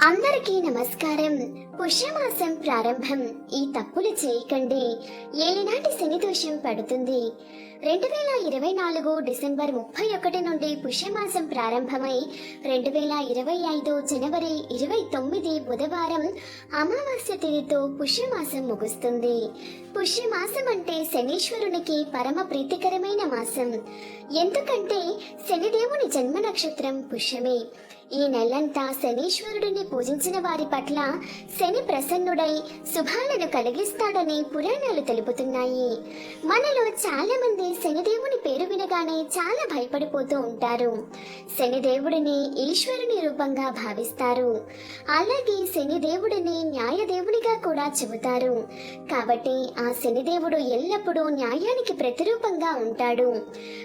అందరికీ నమస్కారం. పుష్యమాసం ప్రారంభం. ఈ తప్పులు చేయకండి. ఏలినాటి శని దోషం పడుతుంది. రెండు వేల ఇరవై నాలుగు డిసెంబర్ ముప్పై ఒకటి నుండి పుష్యమాసం ప్రారంభమై రెండు వేల ఇరవై ఐదు జనవరి ఇరవై తొమ్మిది బుధవారం అమావాస్య తిథితో పుష్యమాసం ముగుస్తుంది. పుష్యమాసం అంటే శనీశ్వరునికి పరమ ప్రీతికరమైన మాసం. ఎందుకంటే శనిదేవుని జన్మ నక్షత్రం పుష్యమే. ఈ నెలంతా శనీశ్వరుడిని పూజించిన వారి పట్ల శని ప్రసన్నుడై శుభాలను కలిగిస్తాడని పురాణాలు తెలుపుతున్నాయి. మనలో చాలా మంది శనిదేవుని పేరు వినగానే చాలా భయపడిపోతూ ఉంటారు. శనిదేవుడిని ఈశ్వరుని రూపంగా భావిస్తారు. అలాగే శనిదేవుడిని న్యాయదేవునిగా కూడా చెబుతారు. కాబట్టి ఆ శనిదేవుడు ఎల్లప్పుడూ న్యాయానికి ప్రతిరూపంగా ఉంటాడు.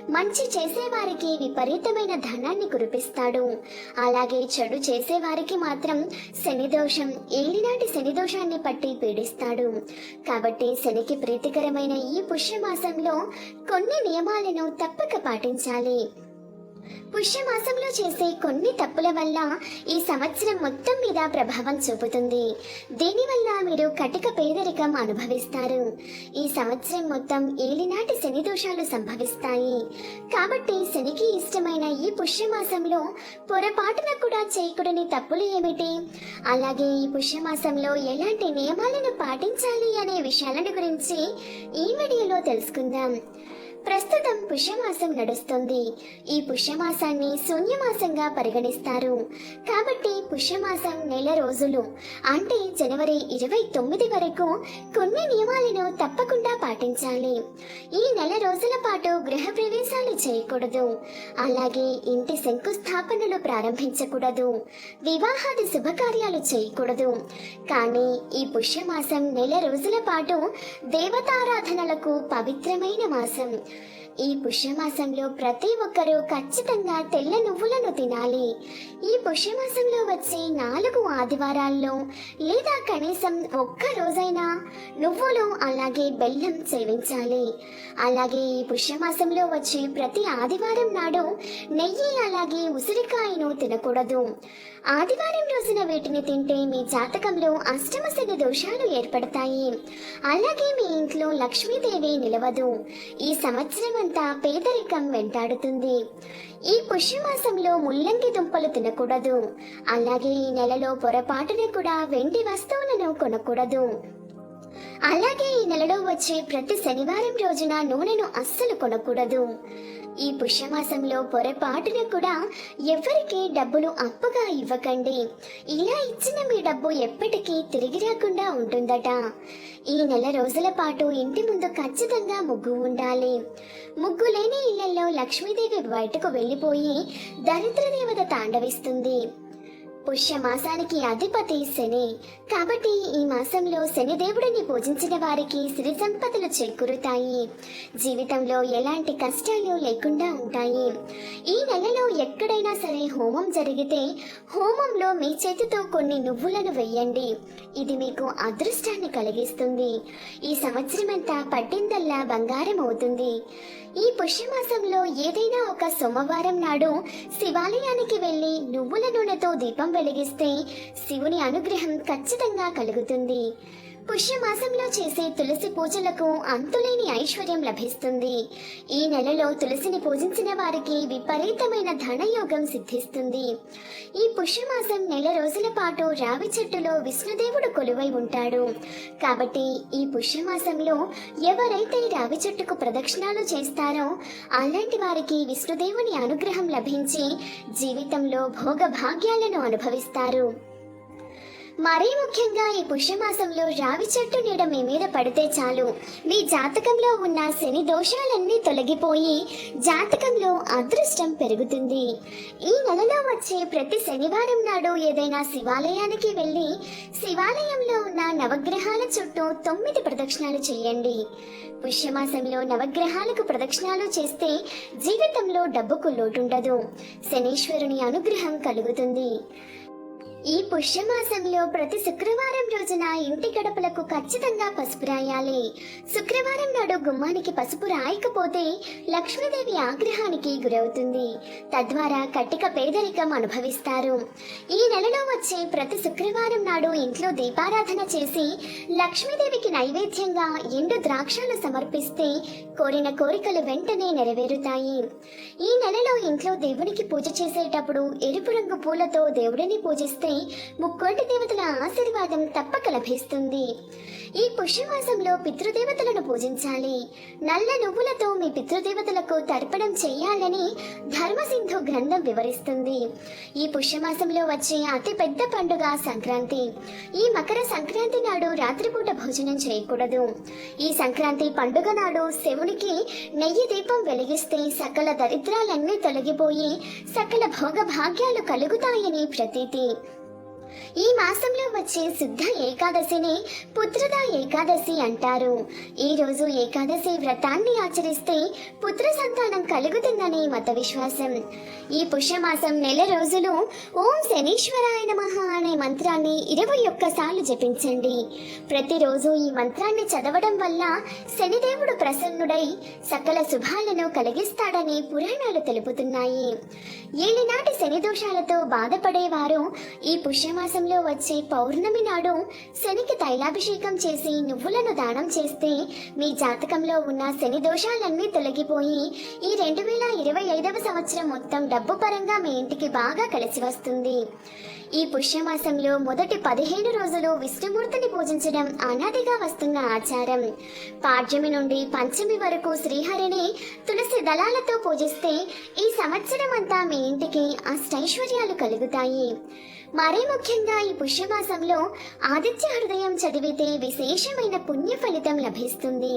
మంచి చేసేవారికి విపరీతమైన ధనాన్ని కురిపిస్తాడు. అలాగే చెడు చేసేవారికి మాత్రం శనిదోషం ఏలినాటి శనిదోషాన్ని పట్టి పీడిస్తాడు. కాబట్టి శనికి ప్రీతికరమైన ఈ పుష్యమాసంలో కొన్ని నియమాలను తప్పక పాటించాలి. పుష్యమాసంలో చేసే కొన్ని తప్పుల వల్ల ఈ సంవత్సరం మొత్తం మీద ప్రభావం చూపుతుంది. దీనివల్ల మీరు కటిక పేదరికం అనుభవిస్తారు. ఈ సంవత్సరం మొత్తం ఏలినాటి శని దోషాలు సంభవిస్తాయి. కాబట్టి శనికి ఇష్టమైన ఈ పుష్యమాసంలో పొరపాటున కూడా చేయకూడని తప్పులు ఏమిటి? అలాగే ఈ పుష్యమాసంలో ఎలాంటి నియమాలను పాటించాలి అనే విషయాలను గురించి ఈ వీడియోలో తెలుసుకుందాం. ప్రస్తుతం పుష్యమాసం నడుస్తుంది. ఈ పుష్యమాసాన్ని శూన్యమాసంగా పరిగణిస్తారు. కాబట్టి పుష్యమాసం నెల రోజులు అంటే జనవరి ఇరవై తొమ్మిది వరకు కొన్ని నియమాలను తప్పకుండా పాటించాలి. ఈ నెల రోజుల పాటు గృహ ప్రవేశాలు చేయకూడదు. అలాగే ఇంటి శంకుస్థాపనలు ప్రారంభించకూడదు. వివాహాది శుభకార్యాలు చేయకూడదు. కానీ ఈ పుష్యమాసం నెల రోజుల పాటు దేవతారాధనలకు పవిత్రమైన మాసం. ఈ పుష్యమాసంలో ప్రతి ఒక్కరూ ఖచ్చితంగా తెల్ల నువ్వులను తినాలి. ఈ పుష్యమాసంలో వచ్చే నాలుగు ఆదివారాల్లో లేదా కనీసం ఒక్క రోజైనా నువ్వులు అలాగే బెల్లం సేవించాలి. అలాగే ఈ పుష్యమాసంలో వచ్చే ప్రతి ఆదివారం నాడు నెయ్యి అలాగే ఉసిరికాయను తినకూడదు. ఆదివారం రోజున వీటిని తింటే మీ జాతకంలో అష్టమ శని దోషాలు ఏర్పడతాయి. అలాగే మీ ఇంట్లో లక్ష్మీదేవి నిలవదు. ఈ సంవత్సరం అంతా పేదరికం వెంటాడుతుంది. ఈ పుష్యమాసంలో ముల్లంగి దుంపలు తినకూడదు. అలాగే ఈ నెలలో పొరపాటున కూడా వెండి వస్తువులను కొనకూడదు. అలాగే ఈ నెలలో వచ్చే ప్రతి శనివారం రోజున నూనెను అస్సలు కొనకూడదు. ఈ పుష్యమాసంలో పొరపాటున కూడా ఎవరికి డబ్బులు అప్పుగా ఇవ్వకండి. ఇలా ఇచ్చిన మీ డబ్బు ఎప్పటికీ తిరిగి రాకుండా ఉంటుందట. ఈ నెల రోజుల పాటు ఇంటి ముందు ఖచ్చితంగా ముగ్గు ఉండాలి. ముగ్గు లేని ఇళ్ళలో లక్ష్మీదేవి బయటకు వెళ్ళిపోయి దరిద్ర దేవత తాండవిస్తుంది. పుష్య మాసానికి అధిపతి శని. కాబట్టి ఈ మాసంలో శని దేవుడిని పూజించిన వారికి సిరి సంపదలు చేకూరుతాయి. జీవితంలో ఎలాంటి కష్టాలు లేకుండా ఉంటాయి. ఈ నెలలో ఎక్కడైనా సరే హోమం జరిగితే హోమంలో మీ చేతితో కొన్ని నువ్వులను వెయ్యండి ఇది మీకు అదృష్టాన్ని కలిగిస్తుంది. ఈ సంవత్సరమంతా పట్టిందల్లా బంగారం అవుతుంది. ఈ పుష్యమాసంలో ఏదైనా ఒక సోమవారం నాడు శివాలయానికి వెళ్ళి నువ్వుల నూనెతో దీపం వెలిగిస్తే శివుని అనుగ్రహం ఖచ్చితంగా కలుగుతుంది. పుష్యమాసంలో చేసే తులసి పూజలకు అంతులేని ఐశ్వర్యం లభిస్తుంది. ఈ నెలలో తులసిని పూజించిన వారికి విపరీతమైన ధనయోగం సిద్ధిస్తుంది. ఈ పుష్యమాసం నెల రోజుల పాటు రావి చెట్టులో విష్ణుదేవుడు కొలువై ఉంటాడు. కాబట్టి ఈ పుష్యమాసంలో ఎవరైతే రావి చెట్టుకు ప్రదక్షిణాలు చేస్తారో అలాంటి వారికి విష్ణుదేవుని అనుగ్రహం లభించి జీవితంలో భోగభాగ్యాలను అనుభవిస్తారు. మరీ ముఖ్యంగా ఈ పుష్యమాసంలో రావి చెట్టు నీడ మీ మీద పడితే చాలు. మీ జాతకంలో ఉన్న శని దోషాలన్నీ తొలగిపోయి జాతకంలో అదృష్టం పెరుగుతుంది. ఈ నెలలో వచ్చే ప్రతి శనివారం నాడు ఏదైనా శివాలయానికి వెళ్ళి శివాలయంలో ఉన్న నవగ్రహాల చుట్టూ తొమ్మిది ప్రదక్షిణాలు చేయండి. పుష్యమాసంలో నవగ్రహాలకు ప్రదక్షిణాలు చేస్తే జీవితంలో డబ్బుకు లోటుండదు. శనీశ్వరుని అనుగ్రహం కలుగుతుంది. ఈ పుష్యమాసంలో ప్రతి శుక్రవారం రోజున ఇంటి గడపలకు ఖచ్చితంగా పసుపు రాయాలి. శుక్రవారం నాడు గుమ్మానికి పసుపు రాయకపోతే లక్ష్మీదేవి ఆగ్రహానికి గురవుతుంది. తద్వారా కట్టిక పేదరికం అనుభవిస్తారు. ఈ నెలలో వచ్చే ప్రతి శుక్రవారం నాడు ఇంట్లో దీపారాధన చేసి లక్ష్మీదేవికి నైవేద్యంగా ఎండు ద్రాక్షలు సమర్పిస్తే కోరిన కోరికలు వెంటనే నెరవేరుతాయి. ఈ నెలలో ఇంట్లో దేవునికి పూజ చేసేటప్పుడు ఎరుపు రంగు పూలతో దేవుడిని పూజిస్తే ముక్కోటి దేవతల ఆశీర్వాదం తప్పక లభిస్తుంది. ఈ పుష్యమాసంలో పితృదేవతలను పూజించాలి. నల్ల నువ్వులతో మీ పితృదేవతలకు తర్పణం చేయాలని ధర్మసింధు గ్రంథం వివరిస్తుంది. ఈ పుష్యమాసంలో వచ్చే అతి పెద్ద పండుగ సంక్రాంతి. ఈ మకర సంక్రాంతి నాడు రాత్రిపూట భోజనం చేయకూడదు. ఈ సంక్రాంతి పండుగ నాడు శివునికి నెయ్యి దీపం వెలిగిస్తే సకల దరిద్రాలన్నీ తొలగిపోయి సకల భోగ భాగ్యాలు కలుగుతాయని ప్రతీతి. ఈ మాసంలో వచ్చే శుద్ధ ఏకాదశిని పుత్రద ఏకాదశి అంటారు. ఈ రోజు ఏకాదశి వ్రతాన్ని ఆచరిస్తే పుత్ర సంతానం కలుగుతుందని మత విశ్వాసం. ఈ పుష్యమాసం నెల రోజులు ఓం శనీశ్వరాయ నమః అనే మంత్రాన్ని ఇరవై ఒక్కసార్లు జపించండి. ప్రతిరోజు ఈ మంత్రాన్ని చదవడం వల్ల శనిదేవుడు ప్రసన్నుడై సకల శుభాలను కలిగిస్తాడని పురాణాలు తెలుపుతున్నాయి. ఏలినాటి శని దోషాలతో బాధపడేవారు ఈ మాసంలో వచ్చే పౌర్ణమి నాడు శనికి తైలాభిషేకం చేసి నువ్వులను దానం చేస్తే మీ జాతకంలో ఉన్న శని దోషాలన్నీ తొలగిపోయి ఈ రెండు వేల ఇరవై ఐదవ సంవత్సరం మొత్తం డబ్బు పరంగా మీ ఇంటికి బాగా కలిసి వస్తుంది. ఈ పుష్యమాసంలో మొదటి పదిహేను రోజులు విష్ణుమూర్తిని పూజించడం అనాదిగా వస్తున్న ఆచారం. పాడ్యమి నుండి పంచమి వరకు శ్రీహరిని తులసి దళాలతో పూజిస్తే ఈ సంవత్సరం అంతా మీ ఇంటికి అష్టైశ్వర్యాలు కలుగుతాయి. మరీ ముఖ్యంగా ఈ పుష్యమాసంలో ఆదిత్య హృదయం చదివితే విశేషమైన పుణ్య ఫలితం లభిస్తుంది.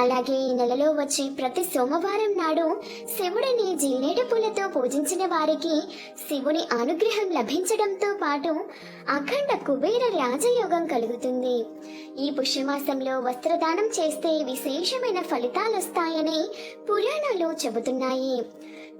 అలాగే ఈ నెలలో వచ్చే ప్రతి సోమవారం నాడు శివుడిని జిల్లేడు పూలతో పూజించిన వారికి శివుని అనుగ్రహం లభించడంతో పాటు అఖండ కుబేర రాజయోగం కలుగుతుంది. ఈ పుష్యమాసంలో వస్త్రదానం చేస్తే విశేషమైన ఫలితాలు వస్తాయని పురాణాలు చెబుతున్నాయి.